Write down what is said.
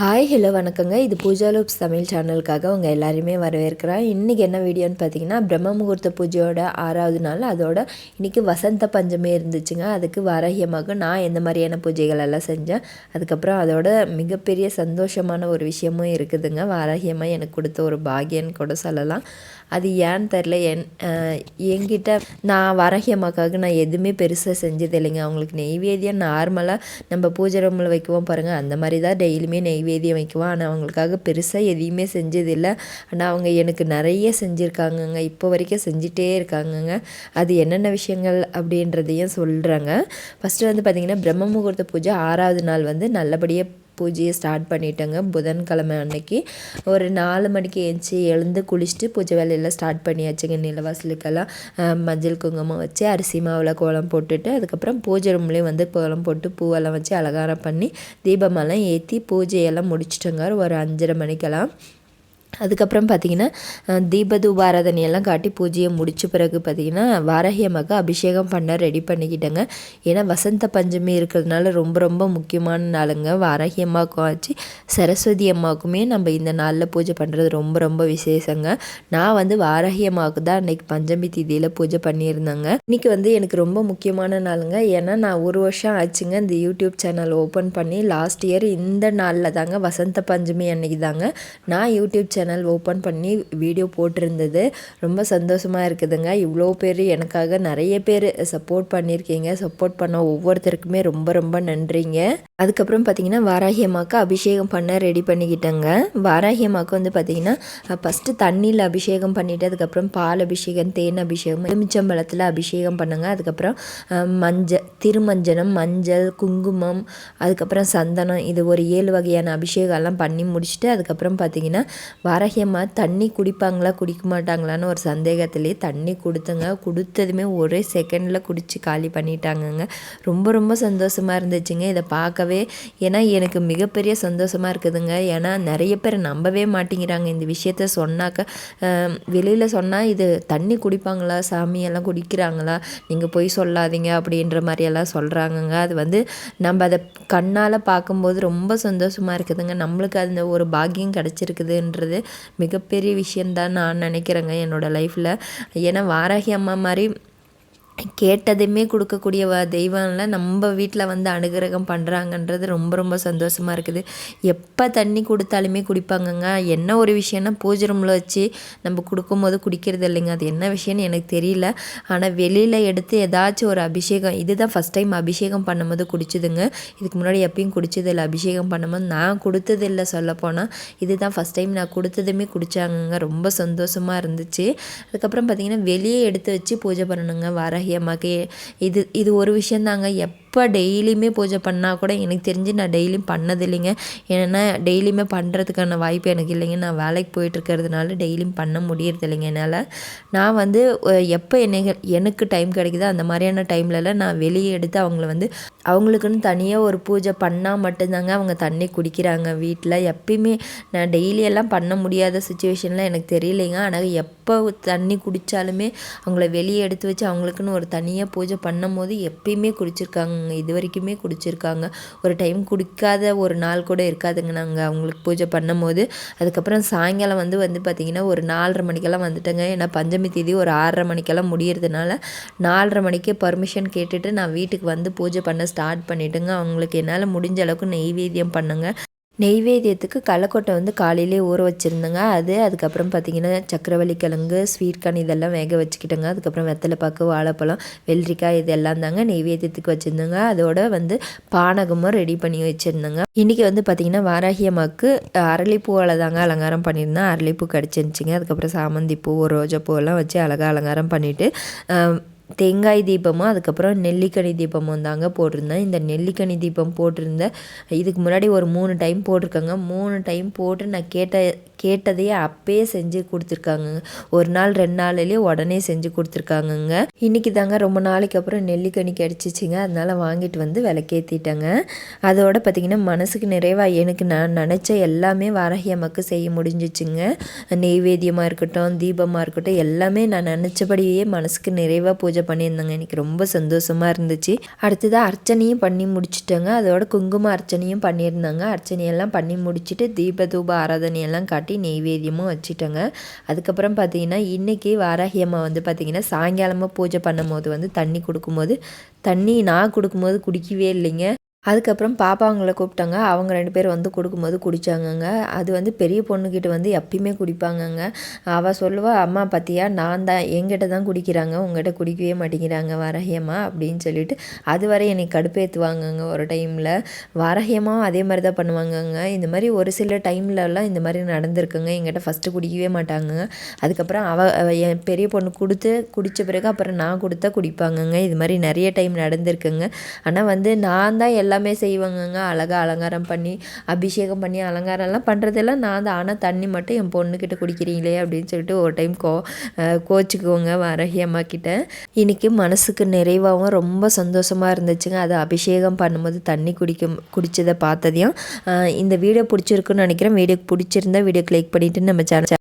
Hi hello வணக்கங்க. இது Pooja loops Tamil சேனலுக்காக உங்கள் எல்லாருமே வரவேற்கிறேன். இன்றைக்கி என்ன வீடியோன்னு பார்த்தீங்கன்னா பிரம்ம முகூர்த்த பூஜையோட ஆறாவது நாள். அதோட இன்றைக்கி வசந்த பஞ்சமே இருந்துச்சுங்க. அதுக்கு வாரஹியமாக நான் எந்த மாதிரியான பூஜைகள் எல்லாம் செஞ்சேன் அதுக்கப்புறம் அதோட மிகப்பெரிய சந்தோஷமான ஒரு விஷயமும் இருக்குதுங்க. வாரஹியமாக எனக்கு கொடுத்த ஒரு பாகியன்னு கூட சொல்லலாம். அது ஏன்னு தெரில என் என்கிட்ட நான் வாராகியம்மாக்காக நான் எதுவுமே பெருசாக செஞ்சது இல்லைங்க. அவங்களுக்கு நெய்வேத்தியம் நார்மலாக நம்ம பூஜை ரூமில் வைக்குவோம் பாருங்கள் அந்த மாதிரி தான் டெய்லியுமே நெய்வேத்தியம் வைக்குவோம். ஆனால் அவங்களுக்காக பெருசாக எதையுமே செஞ்சதில்லை ஆனால் அவங்க எனக்கு நிறைய செஞ்சுருக்காங்கங்க. இப்போ வரைக்கும் செஞ்சிட்டே இருக்காங்கங்க. அது என்னென்ன விஷயங்கள் அப்படின்றதையும் சொல்கிறாங்க ஃபஸ்ட்டு வந்து பார்த்திங்கன்னா பிரம்ம முகூர்த்த பூஜை ஆறாவது நாள் வந்து நல்லபடியாக பூஜையை ஸ்டார்ட் பண்ணிட்டேங்க. புதன்கிழமை அன்னைக்கு ஒரு நாலு மணிக்கு ஏஞ்சி எழுந்து குளிச்சுட்டு பூஜை வேலையெல்லாம் ஸ்டார்ட் பண்ணியாச்சுங்க. நிலவாசலுக்கெல்லாம் மஞ்சள் குங்குமம் வச்சு அரிசி மாவில் கோலம் போட்டுட்டு அதுக்கப்புறம் பூஜை ரூம்லேயும் வந்து கோலம் போட்டு பூவெல்லாம் வச்சு அலங்காரம் பண்ணி தீபமெல்லாம் ஏற்றி பூஜையெல்லாம் முடிச்சிட்டோங்க. ஒரு அஞ்சரை மணிக்கெல்லாம். அதுக்கப்புறம் பார்த்தீங்கன்னா அஹ், எல்லாம் காட்டி பூஜையை முடித்த பிறகு பார்த்தீங்கன்னா வாராகி அம்மாவுக்கு அபிஷேகம் பண்ண ரெடி பண்ணிக்கிட்டேங்க. ஏன்னா வசந்த பஞ்சமி இருக்கிறதுனால ரொம்ப ரொம்ப முக்கியமான நாளுங்க. வாராகி அம்மாவுக்கும் ஆச்சு சரஸ்வதி அம்மாவுக்குமே நம்ம இந்த நாளில் பூஜை பண்ணுறது ரொம்ப ரொம்ப விசேஷங்க. நான் வந்து வாராகி அம்மாவுக்கு தான் அன்றைக்கி பஞ்சமி தீதியில் பூஜை பண்ணியிருந்தேங்க. இன்னைக்கு வந்து எனக்கு ரொம்ப முக்கியமான நாளுங்க. ஏன்னா நான் ஒரு வருஷம் ஆச்சுங்க இந்த யூடியூப் சேனல் ஓப்பன் பண்ணி லாஸ்ட் இயர் இந்த நாளில் தாங்க வசந்த பஞ்சமி அன்னைக்கு தாங்க நான் யூடியூப் சேனல் ஓப்பன் பண்ணி வீடியோ போட்டிருந்தது. ரொம்ப சந்தோஷமாக இருக்குதுங்க. இவ்வளோ பேர் எனக்காக நிறைய பேர் சப்போர்ட் பண்ணியிருக்கீங்க. சப்போர்ட் பண்ண ஒவ்வொருத்தருக்குமே ரொம்ப ரொம்ப நன்றிங்க. அதுக்கப்புறம் பார்த்தீங்கன்னா வாராகி அம்மாவுக்கு அபிஷேகம் பண்ண ரெடி பண்ணிக்கிட்டேங்க. வாராகி அம்மாவுக்கு வந்து பார்த்திங்கன்னா ஃபஸ்ட்டு தண்ணியில் அபிஷேகம் பண்ணிவிட்டு அதுக்கப்புறம் பால் அபிஷேகம் தேன் அபிஷேகம் எலுமிச்சம்பழத்தில் அபிஷேகம் பண்ணுங்க. அதுக்கப்புறம் மஞ்சள் திருமஞ்சனம் மஞ்சள் குங்குமம் அதுக்கப்புறம் சந்தனம் இது ஒரு ஏழு வகையான அபிஷேகம்லாம் பண்ணி முடிச்சுட்டு அதுக்கப்புறம் பார்த்தீங்கன்னா வாராகி அம்மா தண்ணி குடிப்பாங்களா குடிக்க மாட்டாங்களான்னு ஒரு சந்தேகத்திலே தண்ணி கொடுத்துங்க. கொடுத்ததுமே ஒரே செகண்டில் குடித்து காலி பண்ணிட்டாங்கங்க. ரொம்ப ரொம்ப சந்தோஷமாக இருந்துச்சுங்க. இதை பார்க்க பார்க்கவே ஏன்னா எனக்கு மிகப்பெரிய சந்தோஷமாக இருக்குதுங்க. ஏன்னா நிறைய பேர் நம்பவே மாட்டேங்கிறாங்க இந்த விஷயத்த சொன்னாக்க. வெளியில் சொன்னால் இது தண்ணி குடிப்பாங்களா சாமியெல்லாம் குடிக்கிறாங்களா? நீங்கள் போய் சொல்லாதீங்க அப்படின்ற மாதிரியெல்லாம் சொல்கிறாங்கங்க அது வந்து நம்ம அதை கண்ணால் பார்க்கும்போது ரொம்ப சந்தோஷமாக இருக்குதுங்க. நம்மளுக்கு அந்த ஒரு பாக்கியம் கிடச்சிருக்குதுன்றது மிகப்பெரிய விஷயந்தான் நான் நினைக்கிறேங்க என்னோடய லைஃப்பில் ஏன்னா வாராகி அம்மா மாதிரி கேட்டதுமே கொடுக்கக்கூடிய வ தெய்வம்ல நம்ம வீட்டில் வந்து அனுகிரகம் பண்ணுறாங்கன்றது ரொம்ப ரொம்ப சந்தோஷமாக இருக்குது. எப்போ தண்ணி கொடுத்தாலுமே குடிப்பாங்கங்க. என்ன ஒரு விஷயம்னா பூஜை ரூமில் வச்சு நம்ம கொடுக்கும்போது குடிக்கிறது இல்லைங்க. அது என்ன விஷயம்னு எனக்கு தெரியல. ஆனால் வெளியில் எடுத்து ஏதாச்சும் ஒரு அபிஷேகம் இதுதான் ஃபஸ்ட் டைம் அபிஷேகம் பண்ணும்போது குடிச்சதுங்க. இதுக்கு முன்னாடி எப்பயும் குடிச்சது இல்லை அபிஷேகம் பண்ணும்போது நான் கொடுத்தது இல்லை சொல்லப்போனால் இதுதான் ஃபஸ்ட் டைம் நான் கொடுத்ததுமே குடித்தாங்கங்க ரொம்ப சந்தோஷமாக இருந்துச்சு. அதுக்கப்புறம் பார்த்திங்கன்னா வெளியே எடுத்து வச்சு பூஜை பண்ணணுங்க. வாராகி அம்மாக்கு இது இது ஒரு விஷயந்தாங்க. எப் இப்போ டெய்லியுமே பூஜை பண்ணால் கூட எனக்கு தெரிஞ்சு நான் டெய்லியும் பண்ணதில்லைங்க. ஏன்னா டெய்லியுமே பண்ணுறதுக்கான வாய்ப்பு எனக்கு இல்லைங்க. நான் வேலைக்கு போயிட்டுருக்கிறதுனால டெய்லியும் பண்ண முடியறதில்லைங்க என்னால். நான் வந்து எப்போ என்னை எனக்கு டைம் கிடைக்குதோ அந்த மாதிரியான டைம்லலாம் நான் வெளியே எடுத்து அவங்கள வந்து அவங்களுக்குன்னு தனியாக ஒரு பூஜை பண்ணால் மட்டும்தாங்க அவங்க தண்ணி குடிக்கிறாங்க வீட்டில் எப்பயுமே நான் டெய்லியெல்லாம் பண்ண முடியாத சுச்சுவேஷன்லாம் எனக்கு தெரியலைங்க. ஆனால் எப்போ தண்ணி குடித்தாலுமே அவங்கள வெளியே எடுத்து வச்சு அவங்களுக்குன்னு ஒரு தனியாக பூஜை பண்ணும் போது எப்பயுமே குடிச்சிருக்காங்க. இது வரைக்குமே குடிச்சிருக்காங்க. ஒரு டைம் குடிக்காத ஒரு நாள் கூட இருக்காதுங்க நாங்கள் அவங்களுக்கு பூஜை பண்ணும் போது அதுக்கப்புறம் சாயங்காலம் வந்து வந்து பார்த்திங்கன்னா ஒரு நாலரை மணிக்கெல்லாம் வந்துட்டேங்க. ஏன்னா பஞ்சமி தேதி ஒரு ஆறரை மணிக்கெல்லாம் முடியறதுனால நாலரை மணிக்கு பர்மிஷன் கேட்டுட்டு நான் வீட்டுக்கு வந்து பூஜை பண்ண ஸ்டார்ட் பண்ணிவிட்டுங்க அவங்களுக்கு என்னால் முடிஞ்ச அளவுக்கு நெய்வேத்தியம் பண்ணுங்க. நெய்வேத்தியத்துக்கு களைக்கொட்டை வந்து காலையிலே ஊற வச்சுருந்தேங்க. அது அதுக்கப்புறம் பார்த்திங்கன்னா சக்கரவள்ளி கிழங்கு ஸ்வீட் கார்ன் இதெல்லாம் வேக வச்சுக்கிட்டேங்க. அதுக்கப்புறம் வெத்தலைப்பாக்கு வாழைப்பழம் வெள்ளரிக்காய் இதெல்லாம் தாங்க நெய்வேத்தியத்துக்கு வச்சுருந்தேங்க. அதோட வந்து பானகமும் ரெடி பண்ணி வச்சுருந்தேங்க. இன்றைக்கி வந்து பார்த்திங்கன்னா வாராகி அம்மாவுக்கு அரளிப்பூவால் தாங்க அலங்காரம் பண்ணியிருந்தேன். அரளிப்பூ கிடச்சிருந்துச்சிங்க. அதுக்கப்புறம் சாமந்தி பூ ரோஜா பூவெல்லாம் வச்சு அழகாக அலங்காரம் பண்ணிவிட்டு தேங்காய் தீபமும் அதுக்கப்புறம் நெல்லிக்கனி தீபமும் தாங்க போட்டிருந்தேன். இந்த நெல்லிக்கனி தீபம் போட்டிருந்தேன் இதுக்கு முன்னாடி ஒரு மூணு டைம் போட்டிருக்கேங்க. மூணு டைம் போட்டு நான் கேட்ட கேட்டதையே அப்பயே செஞ்சு கொடுத்துருக்காங்க. ஒரு நாள் ரெண்டு நாள்லேயே உடனே செஞ்சு கொடுத்துருக்காங்கங்க. இன்றைக்கி தாங்க ரொம்ப நாளைக்கு அப்புறம் நெல்லிக்கனி கிடச்சிச்சிங்க. அதனால் வாங்கிட்டு வந்து விளக்கேற்றிட்டேங்க அதோட பார்த்திங்கன்னா மனசுக்கு நிறைவாக எனக்கு நான் நினச்ச எல்லாமே வாராகி அம்மாவுக்கு செய்ய முடிஞ்சிச்சுங்க. நெய்வேத்தியமாக இருக்கட்டும் தீபமாக இருக்கட்டும் எல்லாமே நான் நினச்சபடியே மனசுக்கு நிறைவாக பூஜை பூஜை பண்ணியிருந்தேங்க. எனக்கு ரொம்ப சந்தோஷமாக இருந்துச்சு. அடுத்ததாக அர்ச்சனையும் பண்ணி முடிச்சிட்டேங்க. அதோட குங்கும அர்ச்சனையும் பண்ணியிருந்தாங்க. அர்ச்சனையெல்லாம் பண்ணி முடிச்சுட்டு தீப தூப ஆராதனையெல்லாம் காட்டி நெய்வேத்தியமும் வச்சுட்டேங்க. அதுக்கப்புறம் பார்த்தீங்கன்னா இன்றைக்கி வாராகி அம்மா வந்து பார்த்திங்கன்னா சாயங்காலமாக பூஜை பண்ணும்போது வந்து தண்ணி கொடுக்கும்போது தண்ணி நான் கொடுக்கும்போது குடிக்கவே இல்லைங்க. அதுக்கப்புறம் பாப்பாங்களை கூப்பிட்டாங்க. அவங்க ரெண்டு பேரும் வந்து கொடுக்கும்போது குடித்தாங்கங்க அது வந்து பெரிய பொண்ணுக்கிட்ட வந்து எப்பயுமே குடிப்பாங்கங்க. அவள் சொல்லுவா அம்மா பார்த்தியா நான் தான் எங்கிட்ட தான் குடிக்கிறாங்க. உங்ககிட்ட குடிக்கவே மாட்டேங்கிறாங்க வரஹியம்மா அப்படின்னு சொல்லிட்டு அது வரை என்னை கடுப்பேற்றுவாங்கங்க ஒரு டைமில் வரஹியமாவும் அதே மாதிரி தான் பண்ணுவாங்கங்க. இந்த மாதிரி ஒரு சில டைம்லலாம் இந்த மாதிரி நடந்திருக்குங்க. எங்கிட்ட ஃபஸ்ட்டு குடிக்கவே மாட்டாங்க. அதுக்கப்புறம் அவள் என் பெரிய பொண்ணு கொடுத்து குடித்த பிறகு அப்புறம் நான் கொடுத்தா குடிப்பாங்கங்க. இது மாதிரி நிறைய டைம் நடந்திருக்குங்க. ஆனால் வந்து நான் தான் எல்லாமே செய்வாங்கங்க. அழகாக அலங்காரம் பண்ணி அபிஷேகம் பண்ணி அலங்காரம்லாம் பண்ணுறதெல்லாம் நான் தான். ஆனால் தண்ணி மட்டும் என் பொண்ணுக்கிட்ட குடிக்கிறீங்களே அப்படின்னு சொல்லிட்டு ஒரு டைம் கோ அஹ் கோச்சிக்குவோங்க வரஹி அம்மா கிட்ட. இன்றைக்கி மனசுக்கு நிறைவாகவும் ரொம்ப சந்தோஷமாக இருந்துச்சுங்க. அது அபிஷேகம் பண்ணும்போது தண்ணி குடிக்கும் குடித்ததை பார்த்ததையும். இந்த வீடியோ பிடிச்சிருக்குன்னு நினைக்கிறேன். வீடியோ பிடிச்சிருந்தா வீடியோ கிளிக் பண்ணிவிட்டு நம்ம சேனல்